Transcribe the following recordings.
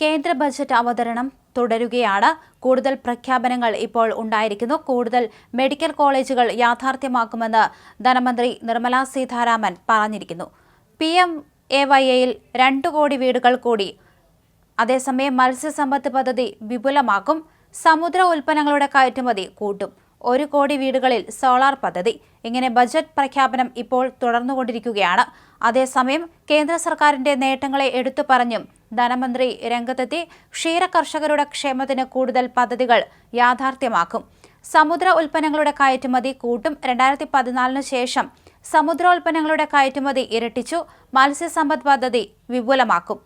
കേന്ദ്ര ബജറ്റ് അവതരണം തുടരുകയാണ്. കൂടുതൽ പ്രഖ്യാപനങ്ങൾ ഇപ്പോൾ ഉണ്ടായിരിക്കുന്നു. കൂടുതൽ മെഡിക്കൽ കോളേജുകൾ യാഥാർത്ഥ്യമാക്കുമെന്ന് ധനമന്ത്രി നിർമ്മല സീതാരാമൻ പറഞ്ഞിരിക്കുന്നു. പി എം എ വൈ എയിൽ രണ്ട് കോടി വീടുകൾ കൂടി. അതേസമയം മത്സ്യസമ്പത്ത് പദ്ധതി വിപുലമാക്കും. സമുദ്ര ഉൽപ്പന്നങ്ങളുടെ കയറ്റുമതി കൂട്ടും. ഒരു കോടി വീടുകളിൽ സോളാർ പദ്ധതി. ഇങ്ങനെ ബജറ്റ് പ്രഖ്യാപനം ഇപ്പോൾ തുടർന്നുകൊണ്ടിരിക്കുകയാണ്. അതേസമയം കേന്ദ്ര സർക്കാരിന്റെ നേട്ടങ്ങളെ എടുത്തു പറഞ്ഞും ധനമന്ത്രി രംഗത്തെത്തി ക്ഷീര കർഷകരുടെ ക്ഷേമത്തിന് കൂടുതൽ പദ്ധതികൾ യാഥാർത്ഥ്യമാക്കും. സമുദ്ര ഉൽപ്പന്നങ്ങളുടെ കയറ്റുമതി കൂട്ടും രണ്ടായിരത്തി പതിനാലിന് ശേഷം സമുദ്രോൽപ്പന്നങ്ങളുടെ കയറ്റുമതി ഇരട്ടിച്ചു മത്സ്യസമ്പദ് പദ്ധതി വിപുലമാക്കും.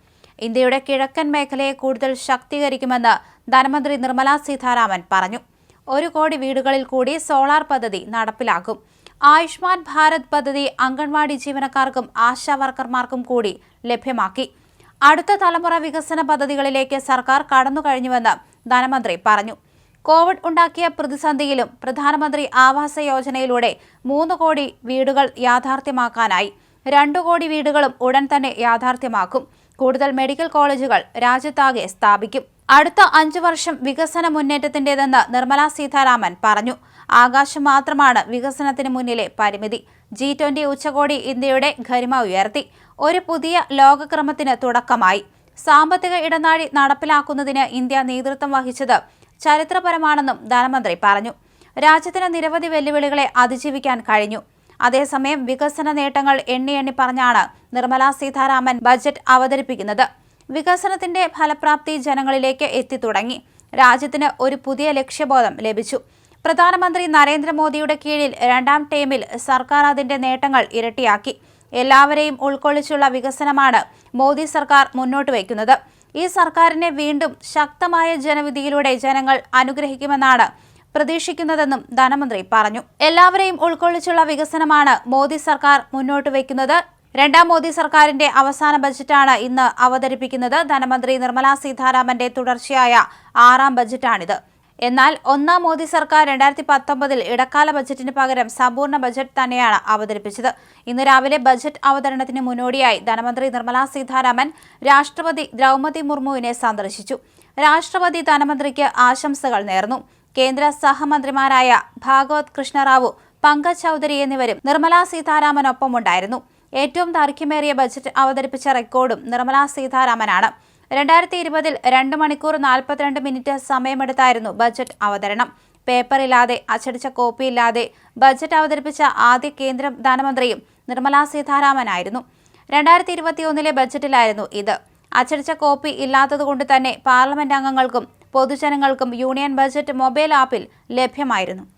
ഇന്ത്യയുടെ കിഴക്കൻ മേഖലയെ കൂടുതൽ ശക്തീകരിക്കുമെന്ന് ധനമന്ത്രി നിർമ്മലാ സീതാരാമൻ പറഞ്ഞു. ഒരു കോടി വീടുകളിൽ കൂടി സോളാർ പദ്ധതി നടപ്പിലാക്കും. ആയുഷ്മാൻ ഭാരത് പദ്ധതി അംഗൻവാടി ജീവനക്കാർക്കും ആശാ വർക്കർമാർക്കും കൂടി ലഭ്യമാക്കി. അടുത്ത തലമുറ വികസന പദ്ധതികളിലേക്ക് സർക്കാർ കടന്നു കഴിഞ്ഞുവെന്ന് ധനമന്ത്രി പറഞ്ഞു. കോവിഡ് ഉണ്ടാക്കിയ പ്രതിസന്ധിയിലും പ്രധാനമന്ത്രി ആവാസ യോജനയിലൂടെ മൂന്ന് കോടി വീടുകൾ യാഥാർത്ഥ്യമാക്കാനായി. രണ്ടു കോടി വീടുകളും ഉടൻ തന്നെ യാഥാർത്ഥ്യമാക്കും. കൂടുതൽ മെഡിക്കൽ കോളേജുകൾ രാജ്യത്താകെ സ്ഥാപിക്കും. അടുത്ത അഞ്ചു വർഷം വികസന മുന്നേറ്റത്തിന്റേതെന്ന് നിർമ്മല സീതാരാമൻ പറഞ്ഞു. ആകാശം മാത്രമാണ് വികസനത്തിന് മുന്നിലെ പരിമിതി. ജി ട്വന്റി ഉച്ചകോടി ഇന്ത്യയുടെ ഗരിമ ഉയർത്തി. ഒരു പുതിയ ലോകക്രമത്തിന് തുടക്കമായി. സാമ്പത്തിക ഇടനാഴി നടപ്പിലാക്കുന്നതിന് ഇന്ത്യ നേതൃത്വം വഹിച്ചത് ചരിത്രപരമാണെന്നും ധനമന്ത്രി പറഞ്ഞു. രാജ്യത്തിന് നിരവധി വെല്ലുവിളികളെ അതിജീവിക്കാൻ കഴിഞ്ഞു. അതേസമയം വികസന നേട്ടങ്ങൾ എണ്ണി എണ്ണി പറഞ്ഞാണ് നിർമ്മലാ സീതാരാമൻ ബജറ്റ് അവതരിപ്പിക്കുന്നത്. വികസനത്തിന്റെ ഫലപ്രാപ്തി ജനങ്ങളിലേക്ക് എത്തിത്തുടങ്ങി രാജ്യത്തിന് ഒരു പുതിയ ലക്ഷ്യബോധം ലഭിച്ചു. പ്രധാനമന്ത്രി നരേന്ദ്രമോദിയുടെ കീഴിൽ രണ്ടാം ടേമിൽ സർക്കാർ അതിന്റെ നേട്ടങ്ങൾ ഇരട്ടിയാക്കി. എല്ലാവരെയും ഉൾക്കൊള്ളിച്ചുള്ള വികസനമാണ് മോദി സർക്കാർ മുന്നോട്ട് വയ്ക്കുന്നത്. ഈ സർക്കാരിനെ വീണ്ടും ശക്തമായ ജനവിധിയിലൂടെ ജനങ്ങൾ അനുഗ്രഹിക്കുമെന്നാണ് പ്രതീക്ഷിക്കുന്നതെന്നും ധനമന്ത്രി പറഞ്ഞു. എല്ലാവരെയും ഉൾക്കൊള്ളിച്ചുള്ള വികസനമാണ് മോദി സർക്കാർ മുന്നോട്ട് വയ്ക്കുന്നത്. രണ്ടാം മോദി സർക്കാരിന്റെ അവസാന ബജറ്റാണ് ഇന്ന് അവതരിപ്പിക്കുന്നത്. ധനമന്ത്രി നിർമ്മലാ സീതാരാമന്റെ തുടർച്ചയായ ആറാം ബജറ്റാണിത്. എന്നാൽ ഒന്നാം മോദി സർക്കാർ രണ്ടായിരത്തി പത്തൊമ്പതിൽ ഇടക്കാല ബജറ്റിന് പകരം സമ്പൂർണ ബജറ്റ് തന്നെയാണ് അവതരിപ്പിച്ചത്. ഇന്ന് രാവിലെ ബജറ്റ് അവതരണത്തിന് മുന്നോടിയായി ധനമന്ത്രി നിർമ്മലാ സീതാരാമൻ രാഷ്ട്രപതി ദ്രൗപതി മുർമുവിനെ സന്ദർശിച്ചു. രാഷ്ട്രപതി ധനമന്ത്രിക്ക് ആശംസകൾ നേർന്നു. കേന്ദ്ര സഹമന്ത്രിമാരായ ഭാഗവത് കൃഷ്ണറാവു പങ്കജ് ചൌധരി എന്നിവരും നിർമ്മലാ സീതാരാമനൊപ്പമുണ്ടായിരുന്നു. ഏറ്റവും ദൈർഘ്യമേറിയ ബജറ്റ് അവതരിപ്പിച്ച റെക്കോർഡും നിർമ്മല സീതാരാമനാണ്. രണ്ടായിരത്തി ഇരുപതിൽ രണ്ട് മണിക്കൂർ നാൽപ്പത്തിരണ്ട് മിനിറ്റ് സമയമെടുത്തായിരുന്നു ബജറ്റ് അവതരണം. പേപ്പറില്ലാതെ അച്ചടിച്ച കോപ്പിയില്ലാതെ ബജറ്റ് അവതരിപ്പിച്ച ആദ്യ കേന്ദ്ര ധനമന്ത്രിയും നിർമ്മല സീതാരാമനായിരുന്നു. രണ്ടായിരത്തി ഇരുപത്തിയൊന്നിലെ ബജറ്റിലായിരുന്നു ഇത്. അച്ചടിച്ച കോപ്പി ഇല്ലാത്തതുകൊണ്ട് തന്നെ പാർലമെന്റ് അംഗങ്ങൾക്കും പൊതുജനങ്ങൾക്കും യൂണിയൻ ബജറ്റ് മൊബൈൽ ആപ്പിൽ ലഭ്യമായിരുന്നു.